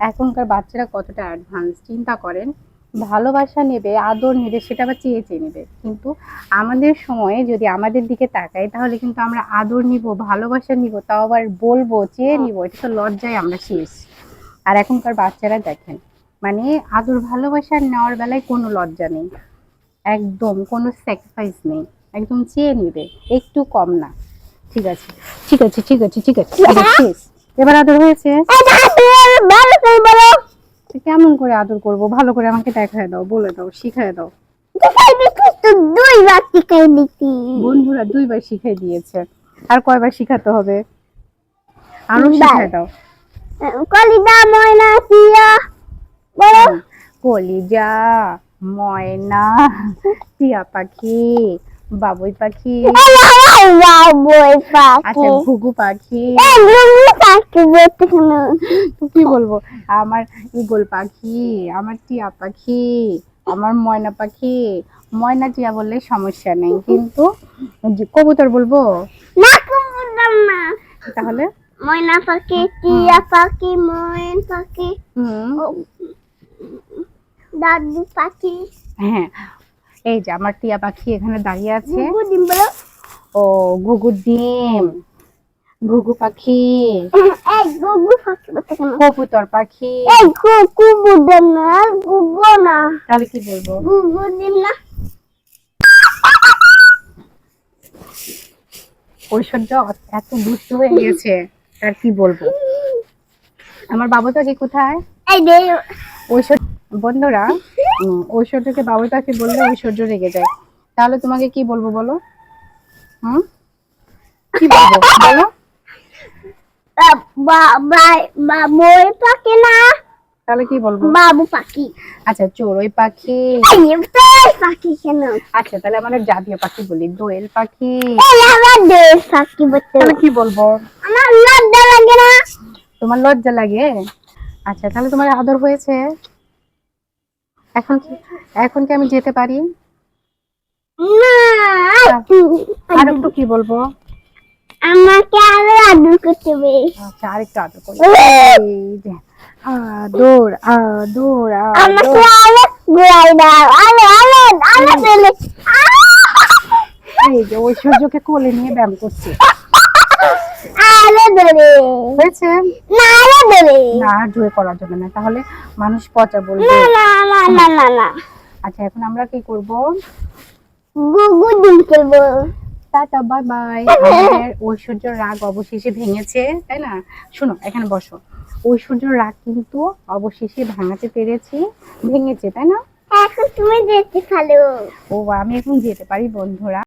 এখনকার বাচ্চারা কতটা অ্যাডভান্স চিন্তা করেন, ভালোবাসা নেবে, আদর নেবে, সেটা আবার চেয়ে চেয়ে নেবে। কিন্তু আমাদের সময়ে যদি আমাদের দিকে তাকাই, তাহলে কিন্তু আমরা আদর নিব, ভালোবাসা নিব, তাও আবার বলব, চেয়ে নিব, এটা তো লজ্জায় আমরা শেষ আর এখনকার বাচ্চারা দেখেন মানে আদর ভালোবাসা নেওয়ার বেলায় কোনো লজ্জা নেই। একদম কোনো স্যাক্রিফাইস নেই। একদম চেয়ে নিবে, একটু কম না। ঠিক আছে ঠিক আছে ঠিক আছে ঠিক আছে। এবার আদর হয়েছে? বলো তো কেমন করে আদর করব? ভালো করে আমাকে দেখায় দাও বলে দাও শিখায় দাও। বন্ধুরা দুইবার শিখাই দিয়েছে। আর কয়বার শিখাতে হবে? আরও। শিখায় দাও। কলিদা ময়না টিয়া বলো। কলিজা ময়না টিয়া পাখি বাবুই পাখি। বই আচ্ছা ঘুঘু পাখি। পাখি বলতে কি বলব? আমার ইগল পাখি আমার টিয়া পাখি আমার ময়না পাখি। ময়না টিয়া বললে সমস্যা নেই কিন্তু কবুতর বলব? না কুমুদাম না তাহলে? ময়না পাখি টিয়া পাখি ময়ন পাখি হুম। দাদু পাখি। হ্যাঁ এই যে আমার টিয়া পাখি এখানে দাঁড়িয়ে আছে। ও ঘুঘু ডিম। ঘুঘু পাখি। কবুতর পাখি। তাহলে কি বলব? ঐশ্বর্য এত দুষ্ট হয়ে গেছে আর কি বলব? আমার বাবু পাখি কোথায়? এই দে ঐশ্বর্য বন্ধুরা ঐশ্বর্যকে বাবুই পাখি বললে ঐশ্বর্য রেগে যায়। তাহলে তোমাকে কি বলব বলো? হুম? কি বলব? বলো। পাখি না। তাহলে কি বলব? বাবু পাখি। আচ্ছা চড়ুই পাখি। পাখি কেন? আচ্ছা তাহলে আমাদের জাতীয় পাখি বলি। দোয়েল পাখি। পাখি তাহলে কি বলব? আমার লজ্জা লাগে না। তোমার লজ্জা লাগে? আচ্ছা তাহলে তোমার আদর হয়েছে? এখন কি এখন কি আমি যেতে পারি? আর একটু কি বলব? আমাকে আরও আদর করতে হবে। আচ্ছা আরেকটু আদর করি। এই আদর আদর আমাকে আরও ঘুরাই দাও। আলো আলো আলো এই যে ঐশ্বর্যকে কোলে নিয়ে ব্যায়াম করছি। আলো ধরে হয়েছে? না আলো ধরে না আর জোরে করা যাবে না। তাহলে মানুষ পচা বলবে। না না না না না আচ্ছা এখন আমরা কি করব? গুগু ডিম খেলব টাটা বাই বাই। আমাদের ঐশ্বর্য রাগ অবশেষে ভেঙেছে তাই না? শোনো এখানে বসো। ঐশ্বর্য রাগ কিন্তু অবশেষে ভাঙাতে পেরেছি ভেঙেছে তাই না? এখন তুমি দেখতে ভালো ও আমি এখন যেতে পারি বন্ধুরা।